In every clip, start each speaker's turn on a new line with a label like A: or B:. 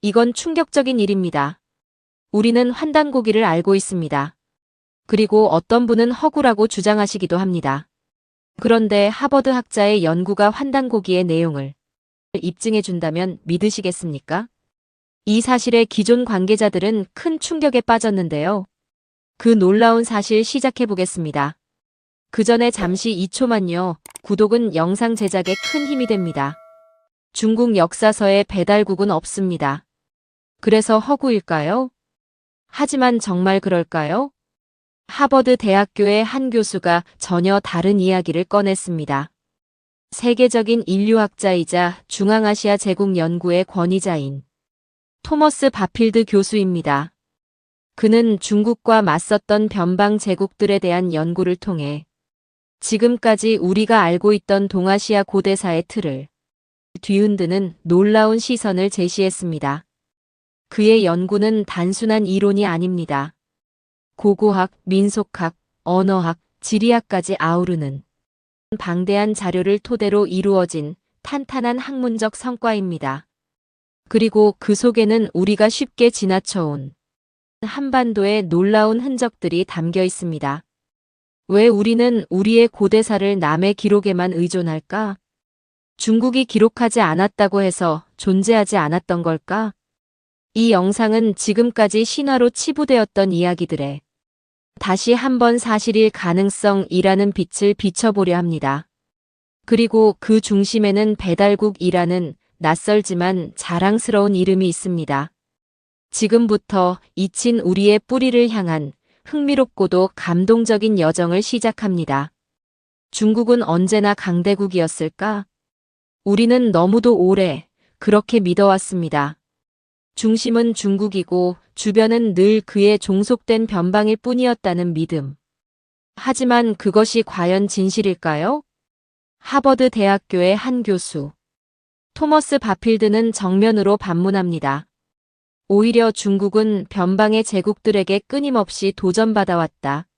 A: 이건 충격적인 일입니다. 우리는 환단고기를 알고 있습니다. 그리고 어떤 분은 허구라고 주장하시기도 합니다. 그런데 하버드 학자의 연구가 환단고기의 내용을 입증해 준다면 믿으시겠습니까? 이 사실에 기존 관계자들은 큰 충격에 빠졌는데요. 그 놀라운 사실 시작해 보겠습니다. 그 전에 잠시 2초만요. 구독은 영상 제작에 큰 힘이 됩니다. 중국 역사서에 배달국은 없습니다. 그래서 허구일까요? 하지만 정말 그럴까요? 하버드 대학교의 한 교수가 전혀 다른 이야기를 꺼냈습니다. 세계적인 인류학자이자 중앙아시아 제국 연구의 권위자인 토머스 바필드 교수입니다. 그는 중국과 맞섰던 변방 제국들에 대한 연구를 통해 지금까지 우리가 알고 있던 동아시아 고대사의 틀을 뒤흔드는 놀라운 시선을 제시했습니다. 그의 연구는 단순한 이론이 아닙니다. 고고학, 민속학, 언어학, 지리학까지 아우르는 방대한 자료를 토대로 이루어진 탄탄한 학문적 성과입니다. 그리고 그 속에는 우리가 쉽게 지나쳐온 한반도의 놀라운 흔적들이 담겨 있습니다. 왜 우리는 우리의 고대사를 남의 기록에만 의존할까? 중국이 기록하지 않았다고 해서 존재하지 않았던 걸까? 이 영상은 지금까지 신화로 치부되었던 이야기들에 다시 한번 사실일 가능성이라는 빛을 비춰보려 합니다. 그리고 그 중심에는 배달국이라는 낯설지만 자랑스러운 이름이 있습니다. 지금부터 잊힌 우리의 뿌리를 향한 흥미롭고도 감동적인 여정을 시작합니다. 중국은 언제나 강대국이었을까? 우리는 너무도 오래 그렇게 믿어왔습니다. 중심은 중국이고 주변은 늘 그의 종속된 변방일 뿐이었다는 믿음. 하지만 그것이 과연 진실일까요? 하버드 대학교의 한 교수. 토머스 바필드는 정면으로 반문합니다. 오히려 중국은 변방의 제국들에게 끊임없이 도전받아왔다.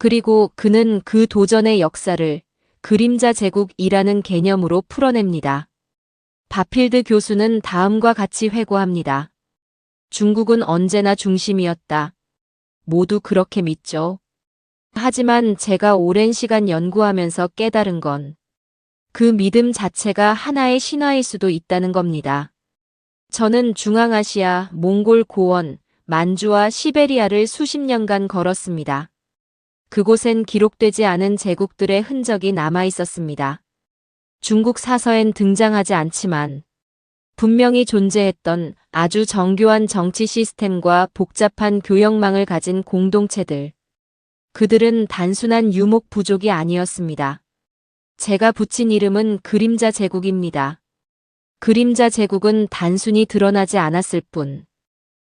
A: 그리고 그는 그 도전의 역사를 그림자 제국이라는 개념으로 풀어냅니다. 바필드 교수는 다음과 같이 회고합니다. 중국은 언제나 중심이었다. 모두 그렇게 믿죠. 하지만 제가 오랜 시간 연구하면서 깨달은 건 그 믿음 자체가 하나의 신화일 수도 있다는 겁니다. 저는 중앙아시아, 몽골 고원, 만주와 시베리아를 수십 년간 걸었습니다. 그곳엔 기록되지 않은 제국들의 흔적이 남아 있었습니다. 중국 사서엔 등장하지 않지만 분명히 존재했던 아주 정교한 정치 시스템과 복잡한 교역망을 가진 공동체들. 그들은 단순한 유목 부족이 아니었습니다. 제가 붙인 이름은 그림자 제국입니다. 그림자 제국은 단순히 드러나지 않았을 뿐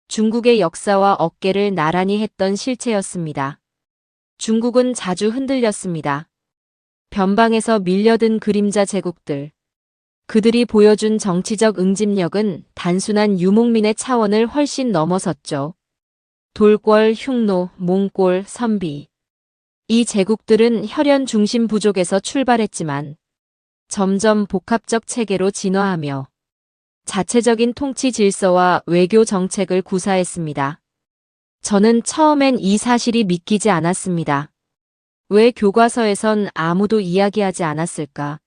A: 중국의 역사와 어깨를 나란히 했던 실체였습니다. 중국은 자주 흔들렸습니다. 변방에서 밀려든 그림자 제국들. 그들이 보여준 정치적 응집력은 단순한 유목민의 차원을 훨씬 넘어섰죠. 돌궐, 흉노, 몽골, 선비. 이 제국들은 혈연 중심 부족에서 출발했지만 점점 복합적 체계로 진화하며 자체적인 통치 질서와 외교 정책을 구사했습니다. 저는 처음엔 이 사실이 믿기지 않았습니다. 왜 교과서에선 아무도 이야기하지 않았을까?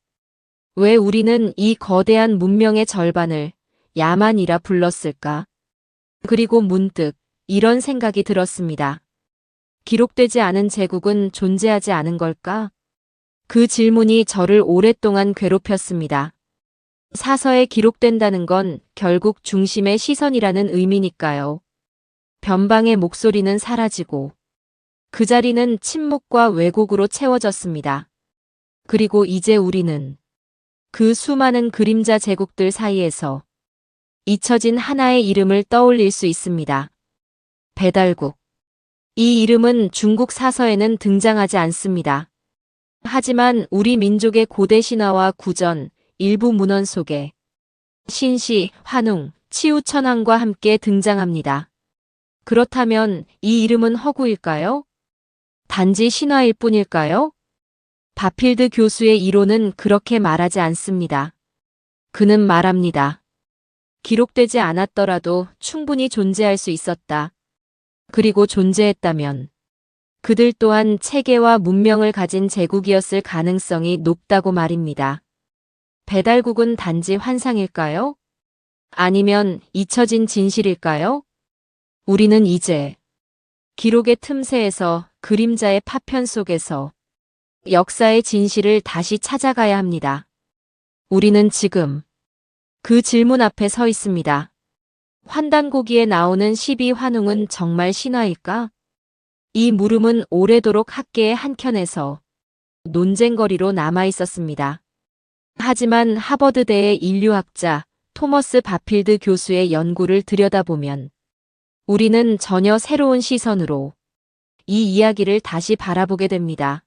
A: 왜 우리는 이 거대한 문명의 절반을 야만이라 불렀을까? 그리고 문득 이런 생각이 들었습니다. 기록되지 않은 제국은 존재하지 않은 걸까? 그 질문이 저를 오랫동안 괴롭혔습니다. 사서에 기록된다는 건 결국 중심의 시선이라는 의미니까요. 변방의 목소리는 사라지고 그 자리는 침묵과 왜곡으로 채워졌습니다. 그리고 이제 우리는 그 수많은 그림자 제국들 사이에서 잊혀진 하나의 이름을 떠올릴 수 있습니다. 배달국. 이 이름은 중국 사서에는 등장하지 않습니다. 하지만 우리 민족의 고대 신화와 구전, 일부 문헌 속에 신시, 환웅, 치우천왕과 함께 등장합니다. 그렇다면 이 이름은 허구일까요? 단지 신화일 뿐일까요? 바필드 교수의 이론은 그렇게 말하지 않습니다. 그는 말합니다. 기록되지 않았더라도 충분히 존재할 수 있었다. 그리고 존재했다면 그들 또한 체계와 문명을 가진 제국이었을 가능성이 높다고 말입니다. 배달국은 단지 환상일까요? 아니면 잊혀진 진실일까요? 우리는 이제 기록의 틈새에서 그림자의 파편 속에서 역사의 진실을 다시 찾아가야 합니다. 우리는 지금 그 질문 앞에 서 있습니다. 환단고기에 나오는 12 환웅은 정말 신화일까? 이 물음은 오래도록 학계의 한켠에서 논쟁거리로 남아 있었습니다. 하지만 하버드대의 인류학자 토머스 바필드 교수의 연구를 들여다보면 우리는 전혀 새로운 시선으로 이 이야기를 다시 바라보게 됩니다.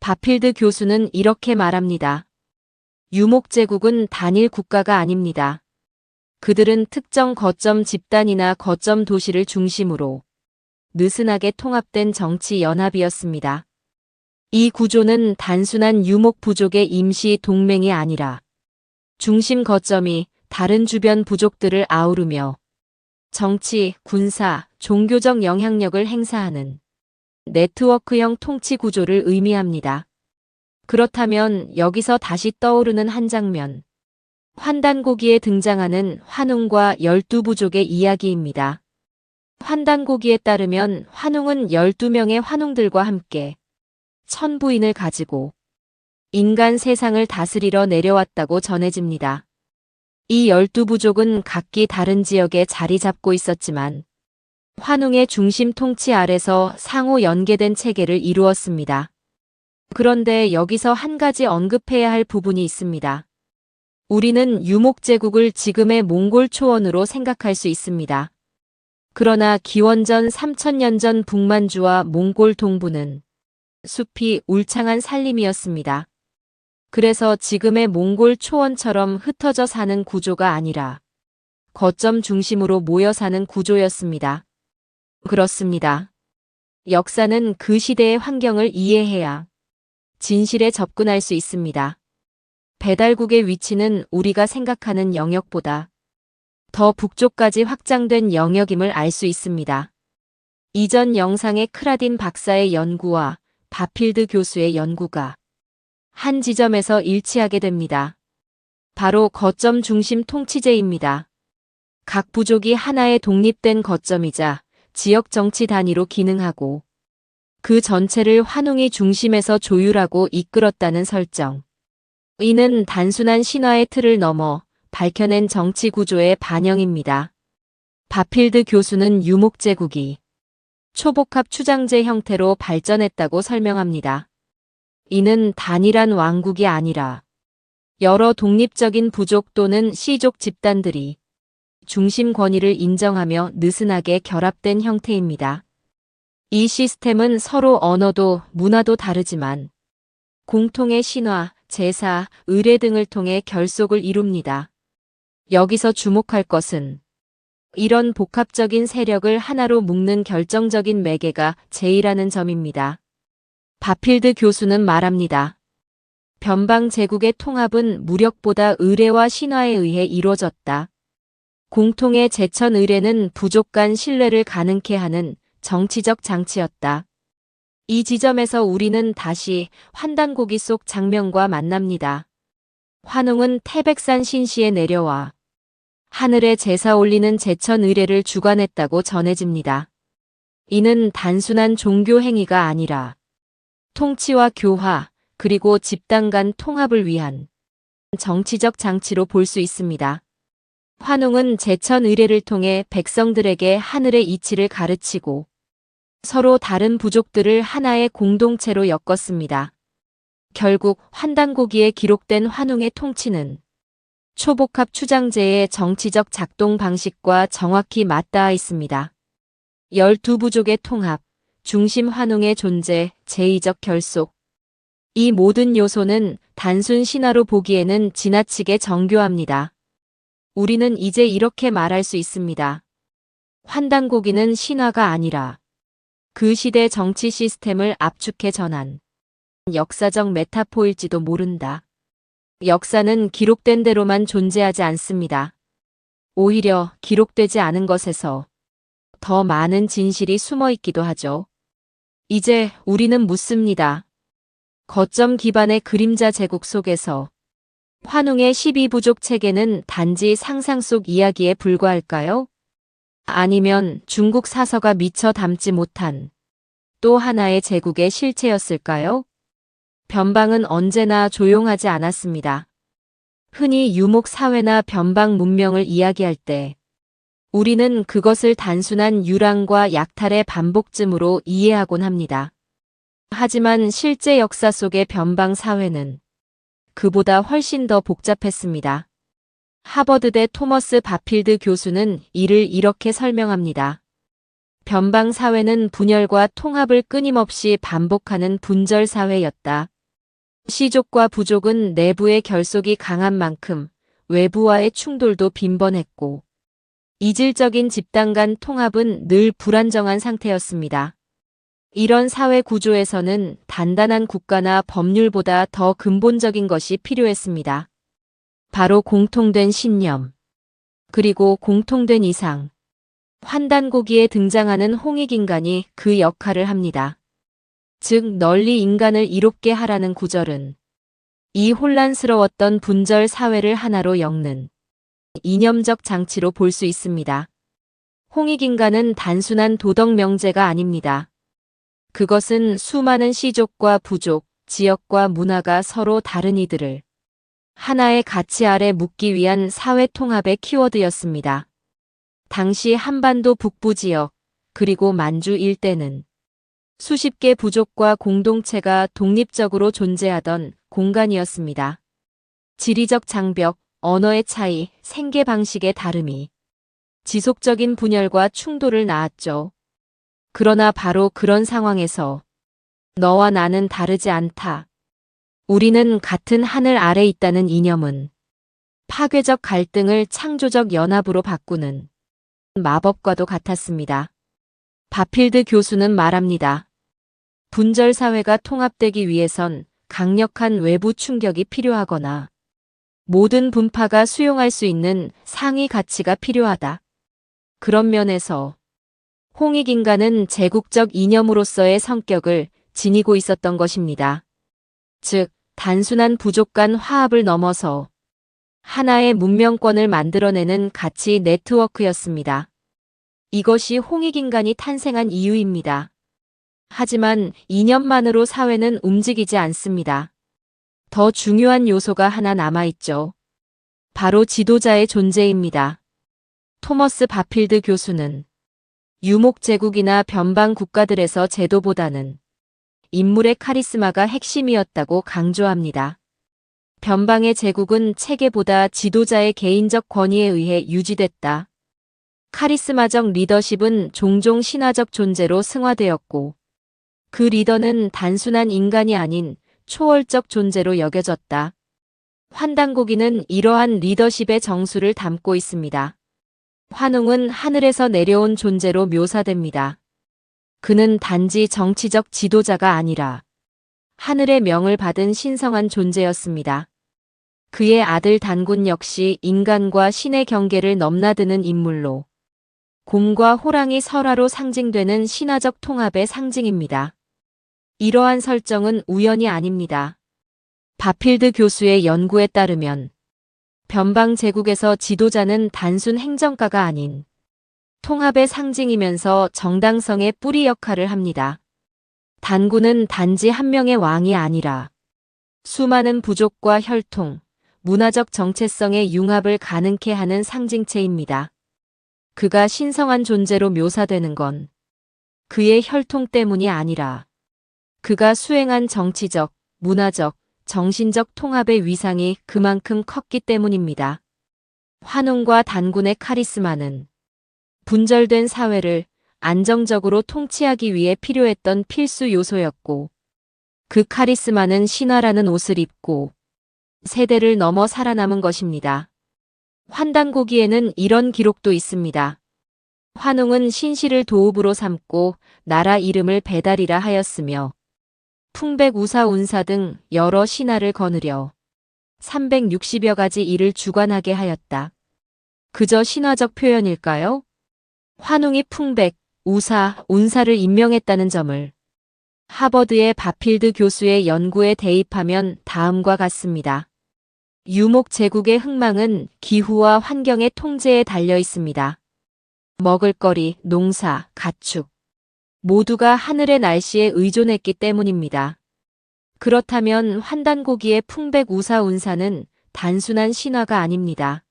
A: 바필드 교수는 이렇게 말합니다. 유목제국은 단일 국가가 아닙니다. 그들은 특정 거점 집단이나 거점 도시를 중심으로 느슨하게 통합된 정치 연합이었습니다. 이 구조는 단순한 유목 부족의 임시 동맹이 아니라 중심 거점이 다른 주변 부족들을 아우르며 정치, 군사, 종교적 영향력을 행사하는 네트워크형 통치 구조를 의미합니다. 그렇다면 여기서 다시 떠오르는 한 장면. 환단고기에 등장하는 환웅과 열두 부족의 이야기입니다. 환단고기에 따르면 환웅은 12명의 환웅들과 함께 천부인을 가지고 인간 세상을 다스리러 내려왔다고 전해집니다. 이 열두 부족은 각기 다른 지역에 자리 잡고 있었지만 환웅의 중심 통치 아래서 상호 연계된 체계를 이루었습니다. 그런데 여기서 한 가지 언급해야 할 부분이 있습니다. 우리는 유목제국을 지금의 몽골 초원으로 생각할 수 있습니다. 그러나 기원전 3000년 전 북만주와 몽골 동부는 숲이 울창한 산림이었습니다. 그래서 지금의 몽골 초원처럼 흩어져 사는 구조가 아니라 거점 중심으로 모여 사는 구조였습니다. 그렇습니다. 역사는 그 시대의 환경을 이해해야 진실에 접근할 수 있습니다. 배달국의 위치는 우리가 생각하는 영역보다 더 북쪽까지 확장된 영역임을 알 수 있습니다. 이전 영상의 크라딘 박사의 연구와 바필드 교수의 연구가 한 지점에서 일치하게 됩니다. 바로 거점 중심 통치제입니다. 각 부족이 하나의 독립된 거점이자 지역 정치 단위로 기능하고 그 전체를 환웅이 중심에서 조율하고 이끌었다는 설정. 이는 단순한 신화의 틀을 넘어 밝혀낸 정치 구조의 반영입니다. 바필드 교수는 유목제국이 초복합 추장제 형태로 발전했다고 설명합니다. 이는 단일한 왕국이 아니라 여러 독립적인 부족 또는 시족 집단들이 중심 권위를 인정하며 느슨하게 결합된 형태입니다. 이 시스템은 서로 언어도 문화도 다르지만 공통의 신화, 제사, 의례 등을 통해 결속을 이룹니다. 여기서 주목할 것은 이런 복합적인 세력을 하나로 묶는 결정적인 매개가 제이라는 점입니다. 바필드 교수는 말합니다. 변방 제국의 통합은 무력보다 의례와 신화에 의해 이루어졌다. 공통의 제천 의례는 부족 간 신뢰를 가능케 하는 정치적 장치였다. 이 지점에서 우리는 다시 환단고기 속 장면과 만납니다. 환웅은 태백산 신시에 내려와 하늘에 제사 올리는 제천 의례를 주관했다고 전해집니다. 이는 단순한 종교 행위가 아니라 통치와 교화, 그리고 집단 간 통합을 위한 정치적 장치로 볼 수 있습니다. 환웅은 제천 의례를 통해 백성들에게 하늘의 이치를 가르치고 서로 다른 부족들을 하나의 공동체로 엮었습니다. 결국 환단고기에 기록된 환웅의 통치는 초복합 추장제의 정치적 작동 방식과 정확히 맞닿아 있습니다. 12부족의 통합, 중심 환웅의 존재, 제의적 결속. 이 모든 요소는 단순 신화로 보기에는 지나치게 정교합니다. 우리는 이제 이렇게 말할 수 있습니다. 환단고기는 신화가 아니라 그 시대 정치 시스템을 압축해 전한 역사적 메타포일지도 모른다. 역사는 기록된 대로만 존재하지 않습니다. 오히려 기록되지 않은 것에서 더 많은 진실이 숨어 있기도 하죠. 이제 우리는 묻습니다. 거점 기반의 그림자 제국 속에서 환웅의 12부족 체계는 단지 상상 속 이야기에 불과할까요? 아니면 중국 사서가 미처 담지 못한 또 하나의 제국의 실체였을까요? 변방은 언제나 조용하지 않았습니다. 흔히 유목 사회나 변방 문명을 이야기할 때 우리는 그것을 단순한 유랑과 약탈의 반복쯤으로 이해하곤 합니다. 하지만 실제 역사 속의 변방 사회는 그보다 훨씬 더 복잡했습니다. 하버드대 토머스 바필드 교수는 이를 이렇게 설명합니다. 변방 사회는 분열과 통합을 끊임없이 반복하는 분절 사회였다. 시족과 부족은 내부의 결속이 강한 만큼 외부와의 충돌도 빈번했고 이질적인 집단 간 통합은 늘 불안정한 상태였습니다. 이런 사회 구조에서는 단단한 국가나 법률보다 더 근본적인 것이 필요했습니다. 바로 공통된 신념, 그리고 공통된 이상. 환단고기에 등장하는 홍익인간이 그 역할을 합니다. 즉 널리 인간을 이롭게 하라는 구절은 이 혼란스러웠던 분절 사회를 하나로 엮는 이념적 장치로 볼 수 있습니다. 홍익인간은 단순한 도덕 명제가 아닙니다. 그것은 수많은 시족과 부족, 지역과 문화가 서로 다른 이들을 하나의 가치 아래 묶기 위한 사회 통합의 키워드였습니다. 당시 한반도 북부 지역, 그리고 만주 일대는 수십 개 부족과 공동체가 독립적으로 존재하던 공간이었습니다. 지리적 장벽, 언어의 차이, 생계 방식의 다름이 지속적인 분열과 충돌을 낳았죠. 그러나 바로 그런 상황에서 너와 나는 다르지 않다. 우리는 같은 하늘 아래 있다는 이념은 파괴적 갈등을 창조적 연합으로 바꾸는 마법과도 같았습니다. 바필드 교수는 말합니다. 분절 사회가 통합되기 위해선 강력한 외부 충격이 필요하거나 모든 분파가 수용할 수 있는 상위 가치가 필요하다. 그런 면에서 홍익인간은 제국적 이념으로서의 성격을 지니고 있었던 것입니다. 즉, 단순한 부족 간 화합을 넘어서 하나의 문명권을 만들어내는 가치 네트워크였습니다. 이것이 홍익인간이 탄생한 이유입니다. 하지만 이념만으로 사회는 움직이지 않습니다. 더 중요한 요소가 하나 남아있죠. 바로 지도자의 존재입니다. 토머스 바필드 교수는 유목 제국이나 변방 국가들에서 제도보다는 인물의 카리스마가 핵심이었다고 강조합니다. 변방의 제국은 체계보다 지도자의 개인적 권위에 의해 유지됐다. 카리스마적 리더십은 종종 신화적 존재로 승화되었고, 그 리더는 단순한 인간이 아닌 초월적 존재로 여겨졌다. 환단고기는 이러한 리더십의 정수를 담고 있습니다. 환웅은 하늘에서 내려온 존재로 묘사됩니다. 그는 단지 정치적 지도자가 아니라 하늘의 명을 받은 신성한 존재였습니다. 그의 아들 단군 역시 인간과 신의 경계를 넘나드는 인물로 곰과 호랑이 설화로 상징되는 신화적 통합의 상징입니다. 이러한 설정은 우연이 아닙니다. 바필드 교수의 연구에 따르면 변방 제국에서 지도자는 단순 행정가가 아닌 통합의 상징이면서 정당성의 뿌리 역할을 합니다. 단군은 단지 한 명의 왕이 아니라 수많은 부족과 혈통, 문화적 정체성의 융합을 가능케 하는 상징체입니다. 그가 신성한 존재로 묘사되는 건 그의 혈통 때문이 아니라 그가 수행한 정치적, 문화적, 정신적 통합의 위상이 그만큼 컸기 때문입니다. 환웅과 단군의 카리스마는 분절된 사회를 안정적으로 통치하기 위해 필요했던 필수 요소였고, 그 카리스마는 신화라는 옷을 입고 세대를 넘어 살아남은 것입니다. 환단고기에는 이런 기록도 있습니다. 환웅은 신실을 도읍으로 삼고 나라 이름을 배달이라 하였으며 풍백 우사 운사 등 여러 신하를 거느려 360여 가지 일을 주관하게 하였다. 그저 신화적 표현일까요? 환웅이 풍백, 우사, 운사를 임명했다는 점을 하버드의 바필드 교수의 연구에 대입하면 다음과 같습니다. 유목 제국의 흥망은 기후와 환경의 통제에 달려 있습니다. 먹을거리, 농사, 가축. 모두가 하늘의 날씨에 의존했기 때문입니다. 그렇다면 환단고기의 풍백 우사 운사는 단순한 신화가 아닙니다.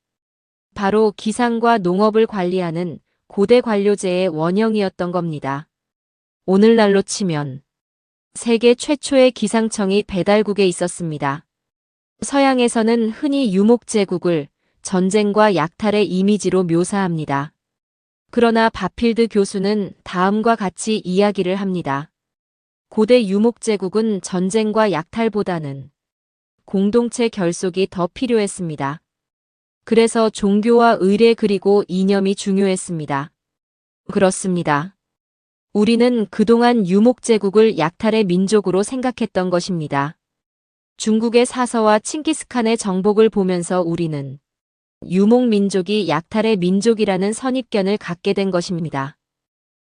A: 바로 기상과 농업을 관리하는 고대 관료제의 원형이었던 겁니다. 오늘날로 치면 세계 최초의 기상청이 배달국에 있었습니다. 서양에서는 흔히 유목제국을 전쟁과 약탈의 이미지로 묘사합니다. 그러나 바필드 교수는 다음과 같이 이야기를 합니다. 고대 유목제국은 전쟁과 약탈보다는 공동체 결속이 더 필요했습니다. 그래서 종교와 의례 그리고 이념이 중요했습니다. 그렇습니다. 우리는 그동안 유목제국을 약탈의 민족으로 생각했던 것입니다. 중국의 사서와 칭기스칸의 정복을 보면서 우리는 유목민족이 약탈의 민족이라는 선입견을 갖게 된 것입니다.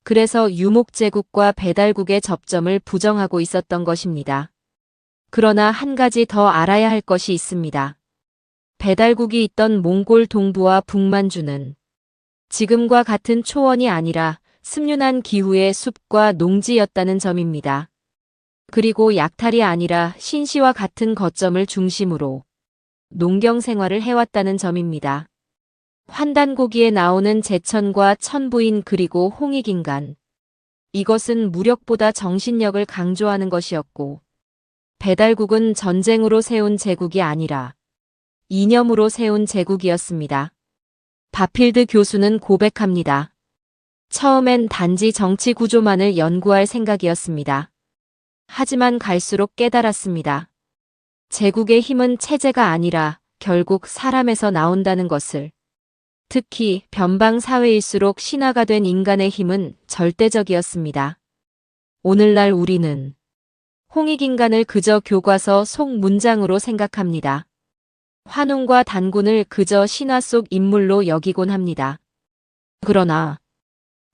A: 그래서 유목제국과 배달국의 접점을 부정하고 있었던 것입니다. 그러나 한 가지 더 알아야 할 것이 있습니다. 배달국이 있던 몽골 동부와 북만주는 지금과 같은 초원이 아니라 습륜한 기후의 숲과 농지였다는 점입니다. 그리고 약탈이 아니라 신시와 같은 거점을 중심으로 농경 생활을 해왔다는 점입니다. 환단고기에 나오는 제천과 천부인 그리고 홍익인간. 이것은 무력보다 정신력을 강조하는 것이었고, 배달국은 전쟁으로 세운 제국이 아니라 이념으로 세운 제국이었습니다. 바필드 교수는 고백합니다. 처음엔 단지 정치 구조만을 연구할 생각이었습니다. 하지만 갈수록 깨달았습니다. 제국의 힘은 체제가 아니라 결국 사람에서 나온다는 것을. 특히 변방 사회일수록 신화가 된 인간의 힘은 절대적이었습니다. 오늘날 우리는 홍익인간을 그저 교과서 속 문장으로 생각합니다. 환웅과 단군을 그저 신화 속 인물로 여기곤 합니다. 그러나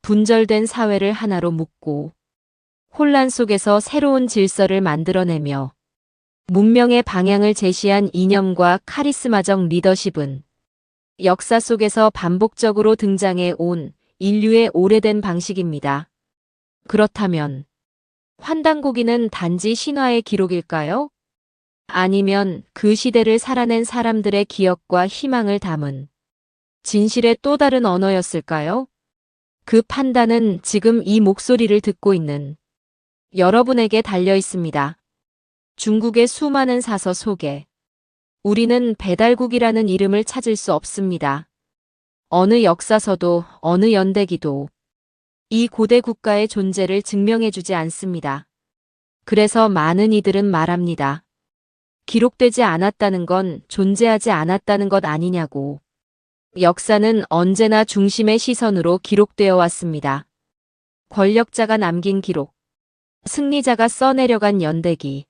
A: 분절된 사회를 하나로 묶고 혼란 속에서 새로운 질서를 만들어내며 문명의 방향을 제시한 이념과 카리스마적 리더십은 역사 속에서 반복적으로 등장해 온 인류의 오래된 방식입니다. 그렇다면 환단고기는 단지 신화의 기록일까요? 아니면 그 시대를 살아낸 사람들의 기억과 희망을 담은 진실의 또 다른 언어였을까요? 그 판단은 지금 이 목소리를 듣고 있는 여러분에게 달려 있습니다. 중국의 수많은 사서 속에 우리는 배달국이라는 이름을 찾을 수 없습니다. 어느 역사서도 어느 연대기도 이 고대 국가의 존재를 증명해주지 않습니다. 그래서 많은 이들은 말합니다. 기록되지 않았다는 건 존재하지 않았다는 것 아니냐고. 역사는 언제나 중심의 시선으로 기록되어 왔습니다. 권력자가 남긴 기록, 승리자가 써내려간 연대기,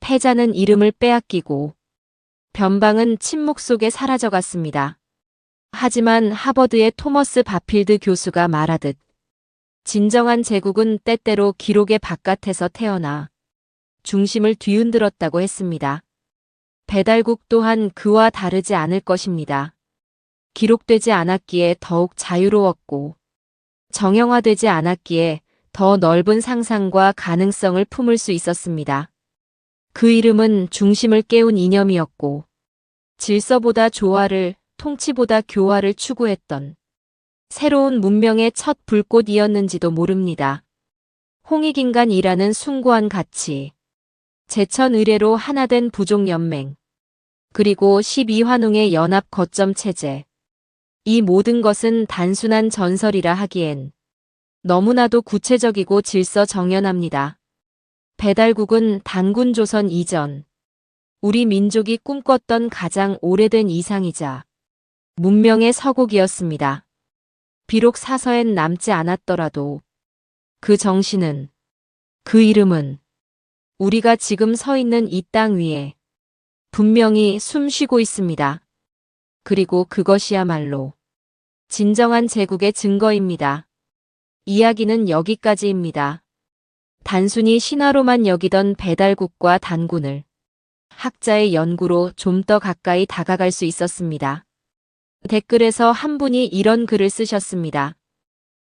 A: 패자는 이름을 빼앗기고, 변방은 침묵 속에 사라져갔습니다. 하지만 하버드의 토머스 바필드 교수가 말하듯, 진정한 제국은 때때로 기록의 바깥에서 태어나 중심을 뒤흔들었다고 했습니다. 배달국 또한 그와 다르지 않을 것입니다. 기록되지 않았기에 더욱 자유로웠고 정형화되지 않았기에 더 넓은 상상과 가능성을 품을 수 있었습니다. 그 이름은 중심을 깨운 이념이었고 질서보다 조화를, 통치보다 교화를 추구했던 새로운 문명의 첫 불꽃이었는지도 모릅니다. 홍익인간이라는 숭고한 가치, 제천 의례로 하나된 부족연맹, 그리고 12환웅의 연합 거점 체제, 이 모든 것은 단순한 전설이라 하기엔 너무나도 구체적이고 질서 정연합니다. 배달국은 단군 조선 이전 우리 민족이 꿈꿨던 가장 오래된 이상이자 문명의 서곡이었습니다. 비록 사서엔 남지 않았더라도 그 정신은 그 이름은 우리가 지금 서 있는 이 땅 위에 분명히 숨 쉬고 있습니다. 그리고 그것이야말로 진정한 제국의 증거입니다. 이야기는 여기까지입니다. 단순히 신화로만 여기던 배달국과 단군을 학자의 연구로 좀 더 가까이 다가갈 수 있었습니다. 댓글에서 한 분이 이런 글을 쓰셨습니다.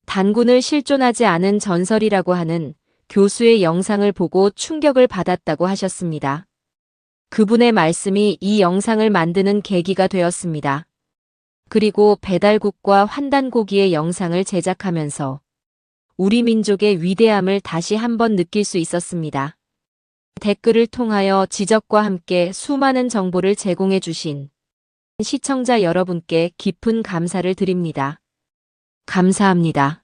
A: 단군을 실존하지 않은 전설이라고 하는 교수의 영상을 보고 충격을 받았다고 하셨습니다. 그분의 말씀이 이 영상을 만드는 계기가 되었습니다. 그리고 배달국과 환단고기의 영상을 제작하면서 우리 민족의 위대함을 다시 한번 느낄 수 있었습니다. 댓글을 통하여 지적과 함께 수많은 정보를 제공해 주신 시청자 여러분께 깊은 감사를 드립니다. 감사합니다.